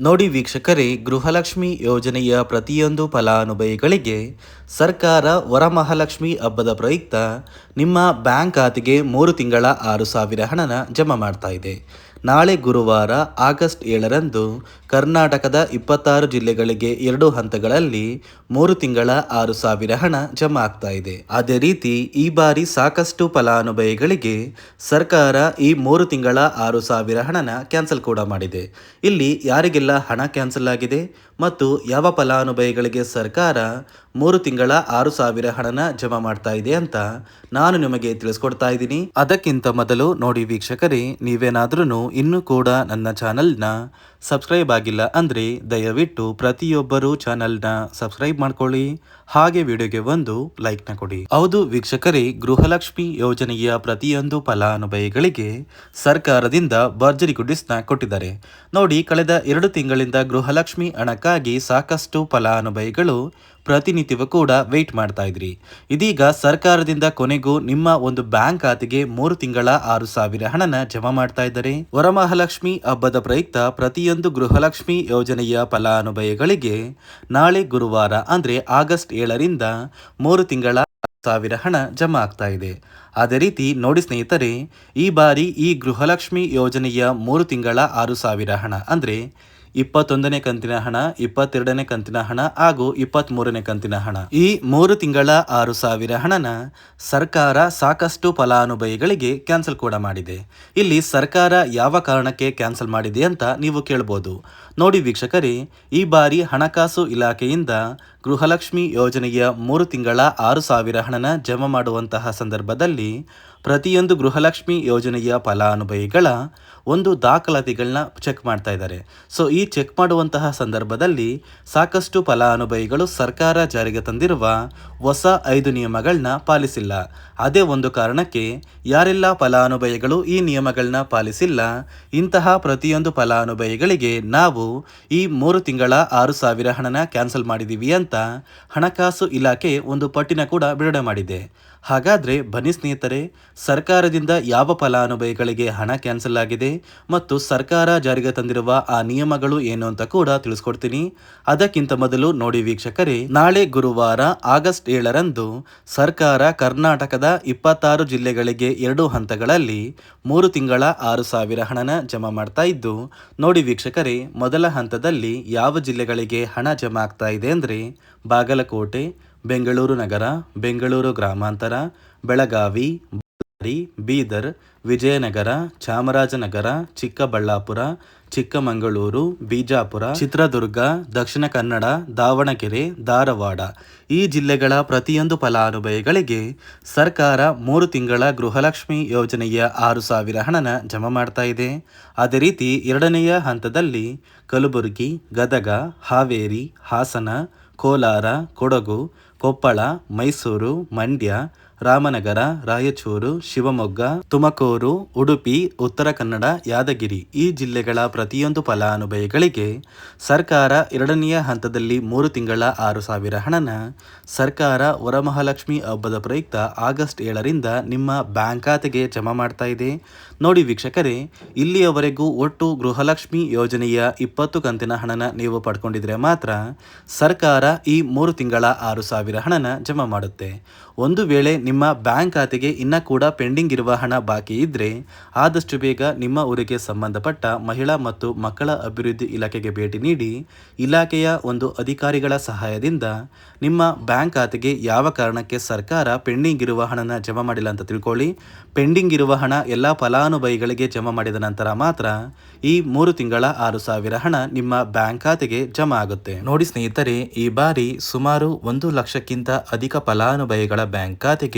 ನೋಡಿ ವೀಕ್ಷಕರೇ, ಗೃಹಲಕ್ಷ್ಮಿ ಯೋಜನೆಯ ಪ್ರತಿಯೊಂದು ಫಲಾನುಭವಿಗಳಿಗೆ ಸರ್ಕಾರ ವರಮಹಾಲಕ್ಷ್ಮಿ ಹಬ್ಬದ ಪ್ರಯುಕ್ತ ನಿಮ್ಮ ಬ್ಯಾಂಕ್ ಖಾತೆಗೆ ಮೂರು ತಿಂಗಳ ಆರು ಸಾವಿರ ಹಣನ ಜಮಾ ಮಾಡ್ತಾ ಇದೆ. ನಾಳೆ ಗುರುವಾರ ಆಗಸ್ಟ್ ಏಳರಂದು ಕರ್ನಾಟಕದ ಇಪ್ಪತ್ತಾರು ಜಿಲ್ಲೆಗಳಿಗೆ ಎರಡು ಹಂತಗಳಲ್ಲಿ ಮೂರು ತಿಂಗಳ ಆರು ಸಾವಿರ ಹಣ ಜಮಾ ಆಗ್ತಾ ಇದೆ. ಅದೇ ರೀತಿ ಈ ಬಾರಿ ಸಾಕಷ್ಟು ಫಲಾನುಭವಿಗಳಿಗೆ ಸರ್ಕಾರ ಈ ಮೂರು ತಿಂಗಳ ಆರು ಸಾವಿರ ಹಣನ ಕ್ಯಾನ್ಸಲ್ ಕೂಡ ಮಾಡಿದೆ. ಇಲ್ಲಿ ಯಾರಿಗೆಲ್ಲ ಹಣ ಕ್ಯಾನ್ಸಲ್ ಆಗಿದೆ ಮತ್ತು ಯಾವ ಫಲಾನುಭವಿಗಳಿಗೆ ಸರ್ಕಾರ ಮೂರು ತಿಂಗಳ ಆರು ಸಾವಿರ ಹಣನ ಜಮಾ ಮಾಡ್ತಾ ಇದೆ ಅಂತ ನಾನು ನಿಮಗೆ ತಿಳಿಸ್ಕೊಡ್ತಾ ಇದ್ದೀನಿ. ಅದಕ್ಕಿಂತ ಮೊದಲು ನೋಡಿ ವೀಕ್ಷಕರೇ ನೀವೇನಾದ್ರೂ ಇನ್ನೂ ಕೂಡ ನನ್ನ ಚಾನಲ್ನ ಸಬ್ಸ್ಕ್ರೈಬ್ ಆಗಿಲ್ಲ ಅಂದರೆ ದಯವಿಟ್ಟು ಪ್ರತಿಯೊಬ್ಬರೂ ಚಾನಲ್ನ ಸಬ್ಸ್ಕ್ರೈಬ್ ಮಾಡ್ಕೊಳ್ಳಿ. ಹಾಗೆ ವಿಡಿಯೋಗೆ ಒಂದು ಲೈಕ್ನ ಕೊಡಿ. ಹೌದು ವೀಕ್ಷಕರೇ, ಗೃಹಲಕ್ಷ್ಮಿ ಯೋಜನೆಯ ಪ್ರತಿಯೊಂದು ಫಲಾನುಭವಿಗಳಿಗೆ ಸರ್ಕಾರದಿಂದ ಭರ್ಜರಿ ಗುಡ್ಡಿಸ್ನ ಕೊಟ್ಟಿದ್ದಾರೆ. ನೋಡಿ, ಕಳೆದ ಎರಡು ತಿಂಗಳಿಂದ ಗೃಹಲಕ್ಷ್ಮಿ ಹಣಕ್ಕಾಗಿ ಸಾಕಷ್ಟು ಫಲಾನುಭವಿಗಳು ಪ್ರತಿನಿತ್ಯವೂ ಕೂಡ ವೆಯ್ಟ್ ಮಾಡ್ತಾ ಇದ್ರಿ. ಇದೀಗ ಸರ್ಕಾರದಿಂದ ಕೊನೆಗೂ ನಿಮ್ಮ ಒಂದು ಬ್ಯಾಂಕ್ ಖಾತೆಗೆ ಮೂರು ತಿಂಗಳ ಆರು ಸಾವಿರ ಹಣನ ಜಮಾ ಮಾಡ್ತಾ ಇದ್ದಾರೆ. ವರಮಹಾಲಕ್ಷ್ಮಿ ಹಬ್ಬದ ಪ್ರಯುಕ್ತ ಪ್ರತಿಯೊಂದು ಗೃಹಲಕ್ಷ್ಮಿ ಯೋಜನೆಯ ಫಲಾನುಭವಿಗಳಿಗೆ ನಾಳೆ ಗುರುವಾರ ಅಂದ್ರೆ ಆಗಸ್ಟ್ ಏಳರಿಂದ ಮೂರು ತಿಂಗಳ ಸಾವಿರ ಹಣ ಜಮಾ ಆಗ್ತಾ ಇದೆ. ಅದೇ ರೀತಿ ನೋಡಿ ಸ್ನೇಹಿತರೆ, ಈ ಬಾರಿ ಈ ಗೃಹಲಕ್ಷ್ಮಿ ಯೋಜನೆಯ ಮೂರು ತಿಂಗಳ ಆರು ಸಾವಿರ ಹಣ ಅಂದ್ರೆ ಇಪ್ಪತ್ತೊಂದನೇ ಕಂತಿನ ಹಣ, ಇಪ್ಪತ್ತೆರಡನೇ ಕಂತಿನ ಹಣ ಹಾಗೂ ಇಪ್ಪತ್ತ್ ಮೂರನೇ ಕಂತಿನ ಹಣ. ಈ ಮೂರು ತಿಂಗಳ ಆರು ಸಾವಿರ ಹಣನ ಸರ್ಕಾರ ಸಾಕಷ್ಟು ಫಲಾನುಭವಿಗಳಿಗೆ ಕ್ಯಾನ್ಸಲ್ ಕೂಡ ಮಾಡಿದೆ. ಇಲ್ಲಿ ಸರ್ಕಾರ ಯಾವ ಕಾರಣಕ್ಕೆ ಕ್ಯಾನ್ಸಲ್ ಮಾಡಿದೆ ಅಂತ ನೀವು ಕೇಳ್ಬೋದು. ನೋಡಿ ವೀಕ್ಷಕರೇ, ಈ ಬಾರಿ ಹಣಕಾಸು ಇಲಾಖೆಯಿಂದ ಗೃಹಲಕ್ಷ್ಮಿ ಯೋಜನೆಯ ಮೂರು ತಿಂಗಳ ಆರು ಸಾವಿರ ಹಣನ ಜಮಾ ಮಾಡುವಂತಹ ಸಂದರ್ಭದಲ್ಲಿ ಪ್ರತಿಯೊಂದು ಗೃಹಲಕ್ಷ್ಮಿ ಯೋಜನೆಯ ಫಲಾನುಭವಿಗಳ ಒಂದು ದಾಖಲಾತಿಗಳನ್ನ ಚೆಕ್ ಮಾಡ್ತಾ ಇದ್ದಾರೆ. ಸೊ ಈ ಚೆಕ್ ಮಾಡುವಂತಹ ಸಂದರ್ಭದಲ್ಲಿ ಸಾಕಷ್ಟು ಫಲಾನುಭವಿಗಳು ಸರ್ಕಾರ ಜಾರಿಗೆ ತಂದಿರುವ ಹೊಸ ಐದು ನಿಯಮಗಳನ್ನ ಪಾಲಿಸಿಲ್ಲ. ಅದೇ ಒಂದು ಕಾರಣಕ್ಕೆ ಯಾರೆಲ್ಲ ಫಲಾನುಭವಿಗಳು ಈ ನಿಯಮಗಳನ್ನ ಪಾಲಿಸಿಲ್ಲ, ಇಂತಹ ಪ್ರತಿಯೊಂದು ಫಲಾನುಭವಿಗಳಿಗೆ ನಾವು ಈ ಮೂರು ತಿಂಗಳ ಆರು ಸಾವಿರ ಹಣನ ಕ್ಯಾನ್ಸಲ್ ಮಾಡಿದ್ದೀವಿ ಅಂತ ಹಣಕಾಸು ಇಲಾಖೆ ಒಂದು ಪಟ್ಟಿನ ಕೂಡ ಬಿಡುಗಡೆ ಮಾಡಿದೆ. ಹಾಗಾದರೆ ಬನ್ನಿ ಸ್ನೇಹಿತರೆ, ಸರ್ಕಾರದಿಂದ ಯಾವ ಫಲಾನುಭವಿಗಳಿಗೆ ಹಣ ಕ್ಯಾನ್ಸಲ್ ಆಗಿದೆ ಮತ್ತು ಸರ್ಕಾರ ಜಾರಿಗೆ ತಂದಿರುವ ಆ ನಿಯಮಗಳು ಏನು ಅಂತ ಕೂಡ ತಿಳಿಸ್ಕೊಡ್ತೀನಿ. ಅದಕ್ಕಿಂತ ಮೊದಲು ನೋಡಿ ವೀಕ್ಷಕರೇ, ನಾಳೆ ಗುರುವಾರ ಆಗಸ್ಟ್ ಏಳರಂದು ಸರ್ಕಾರ ಕರ್ನಾಟಕದ ಇಪ್ಪತ್ತಾರು ಜಿಲ್ಲೆಗಳಿಗೆ ಎರಡು ಹಂತಗಳಲ್ಲಿ ಮೂರು ತಿಂಗಳ ಆರು ಸಾವಿರ ಹಣನ ಜಮಾ ಮಾಡ್ತಾ ಇದ್ದು, ನೋಡಿ ವೀಕ್ಷಕರೇ, ಮೊದಲ ಹಂತದಲ್ಲಿ ಯಾವ ಜಿಲ್ಲೆಗಳಿಗೆ ಹಣ ಜಮಾ ಆಗ್ತಾ ಇದೆ ಅಂದರೆ ಬಾಗಲಕೋಟೆ ಬೆಂಗಳೂರು ನಗರ, ಬೆಂಗಳೂರು ಗ್ರಾಮಾಂತರ, ಬೆಳಗಾವಿ, ಬಳ್ಳಾರಿ, ಬೀದರ್, ವಿಜಯನಗರ, ಚಾಮರಾಜನಗರ, ಚಿಕ್ಕಬಳ್ಳಾಪುರ, ಚಿಕ್ಕಮಗಳೂರು, ಬಿಜಾಪುರ, ಚಿತ್ರದುರ್ಗ, ದಕ್ಷಿಣ ಕನ್ನಡ, ದಾವಣಗೆರೆ, ಧಾರವಾಡ. ಈ ಜಿಲ್ಲೆಗಳ ಪ್ರತಿಯೊಂದು ಫಲಾನುಭವಿಗಳಿಗೆ ಸರ್ಕಾರ ಮೂರು ತಿಂಗಳ ಗೃಹಲಕ್ಷ್ಮಿ ಯೋಜನೆಯ ಆರು ಸಾವಿರ ಹಣನ ಜಮಾ ಮಾಡ್ತಾ ಇದೆ. ಅದೇ ರೀತಿ ಎರಡನೆಯ ಹಂತದಲ್ಲಿ ಕಲಬುರಗಿ, ಗದಗ, ಹಾವೇರಿ, ಹಾಸನ, ಕೋಲಾರ, ಕೊಡಗು ಕೊಪ್ಪಳ ಮೈಸೂರು ಮಂಡ್ಯ ರಾಮನಗರ, ರಾಯಚೂರು, ಶಿವಮೊಗ್ಗ, ತುಮಕೂರು, ಉಡುಪಿ, ಉತ್ತರ ಕನ್ನಡ, ಯಾದಗಿರಿ ಈ ಜಿಲ್ಲೆಗಳ ಪ್ರತಿಯೊಂದು ಫಲಾನುಭವಿಗಳಿಗೆ ಸರ್ಕಾರ ಎರಡನೆಯ ಹಂತದಲ್ಲಿ ಮೂರು ತಿಂಗಳ ಆರು ಸಾವಿರ ಹಣನ ಸರ್ಕಾರ ವರಮಹಾಲಕ್ಷ್ಮಿ ಹಬ್ಬದ ಪ್ರಯುಕ್ತ ಆಗಸ್ಟ್ ಏಳರಿಂದ ನಿಮ್ಮ ಬ್ಯಾಂಕ್ ಖಾತೆಗೆ ಜಮಾ ಮಾಡ್ತಾ ಇದೆ. ನೋಡಿ ವೀಕ್ಷಕರೇ, ಇಲ್ಲಿಯವರೆಗೂ ಒಟ್ಟು ಗೃಹಲಕ್ಷ್ಮಿ ಯೋಜನೆಯ ಇಪ್ಪತ್ತು ಕಂತಿನ ಹಣನ ನೀವು ಪಡ್ಕೊಂಡಿದ್ರೆ ಮಾತ್ರ ಸರ್ಕಾರ ಈ ಮೂರು ತಿಂಗಳ ಆರು ಸಾವಿರ ಹಣನ ಜಮಾ ಮಾಡುತ್ತೆ. ಒಂದು ವೇಳೆ ನಿಮ್ಮ ಬ್ಯಾಂಕ್ ಖಾತೆಗೆ ಇನ್ನ ಕೂಡ ಪೆಂಡಿಂಗ್ ಇರುವ ಹಣ ಬಾಕಿ ಇದ್ರೆ ಆದಷ್ಟು ಬೇಗ ನಿಮ್ಮ ಊರಿಗೆ ಸಂಬಂಧಪಟ್ಟ ಮಹಿಳಾ ಮತ್ತು ಮಕ್ಕಳ ಅಭಿವೃದ್ಧಿ ಇಲಾಖೆಗೆ ಭೇಟಿ ನೀಡಿ ಇಲಾಖೆಯ ಒಂದು ಅಧಿಕಾರಿಗಳ ಸಹಾಯದಿಂದ ನಿಮ್ಮ ಬ್ಯಾಂಕ್ ಖಾತೆಗೆ ಯಾವ ಕಾರಣಕ್ಕೆ ಸರ್ಕಾರ ಪೆಂಡಿಂಗ್ ಇರುವ ಹಣನ ಜಮಾ ಮಾಡಿಲ್ಲ ಅಂತ ತಿಳ್ಕೊಳ್ಳಿ. ಪೆಂಡಿಂಗ್ ಇರುವ ಹಣ ಎಲ್ಲ ಫಲಾನುಭವಿಗಳಿಗೆ ಜಮಾ ಮಾಡಿದ ನಂತರ ಮಾತ್ರ ಈ ಮೂರು ತಿಂಗಳ ಆರು ಸಾವಿರ ಹಣ ನಿಮ್ಮ ಬ್ಯಾಂಕ್ ಖಾತೆಗೆ ಜಮಾ ಆಗುತ್ತೆ. ನೋಡಿ ಸ್ನೇಹಿತರೆ, ಈ ಬಾರಿ ಸುಮಾರು ಒಂದು ಲಕ್ಷಕ್ಕಿಂತ ಅಧಿಕ ಫಲಾನುಭವಿಗಳ ಬ್ಯಾಂಕ್ ಖಾತೆಗೆ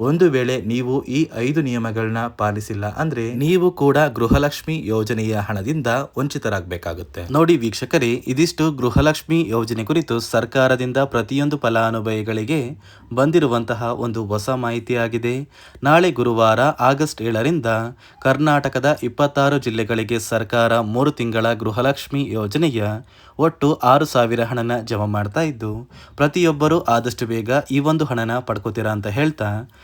ಒಂದು ವೇಳೆ ನೀವು ಈ ಐದು ನಿಯಮಗಳನ್ನ ಪಾಲಿಸಿಲ್ಲ ಅಂದ್ರೆ ನೀವು ಕೂಡ ಗೃಹಲಕ್ಷ್ಮಿ ಯೋಜನೆಯ ಹಣದಿಂದ ವಂಚಿತರಾಗಬೇಕಾಗುತ್ತೆ. ನೋಡಿ ವೀಕ್ಷಕರೇ, ಇದಿಷ್ಟು ಗೃಹಲಕ್ಷ್ಮಿ ಯೋಜನೆ ಕುರಿತು ಸರ್ಕಾರದಿಂದ ಪ್ರತಿಯೊಂದು ಫಲಾನುಭವಿಗಳಿಗೆ ಬಂದಿರುವಂತಹ ಒಂದು ಹೊಸ ಮಾಹಿತಿಯಾಗಿದೆ. ನಾಳೆ ಗುರುವಾರ ಆಗಸ್ಟ್ ಏಳರಿಂದ ಕರ್ನಾಟಕದ ಇಪ್ಪತ್ತಾರು ಜಿಲ್ಲೆಗಳಿಗೆ ಸರ್ಕಾರ ಮೂರು ತಿಂಗಳ ಗೃಹಲಕ್ಷ್ಮಿ ಯೋಜನೆಯ ಒಟ್ಟು ಆರು ಸಾವಿರ ಹಣನ ಜಮಾ ಮಾಡ್ತಾ ಇದ್ದು, ಪ್ರತಿಯೊಬ್ಬರೂ ಆದಷ್ಟು ಬೇಗ ಈ ಒಂದು ಹಣನ ಪಡ್ಕೋತೀರಾ ಅಂತ ಹೇಳ್ತಾ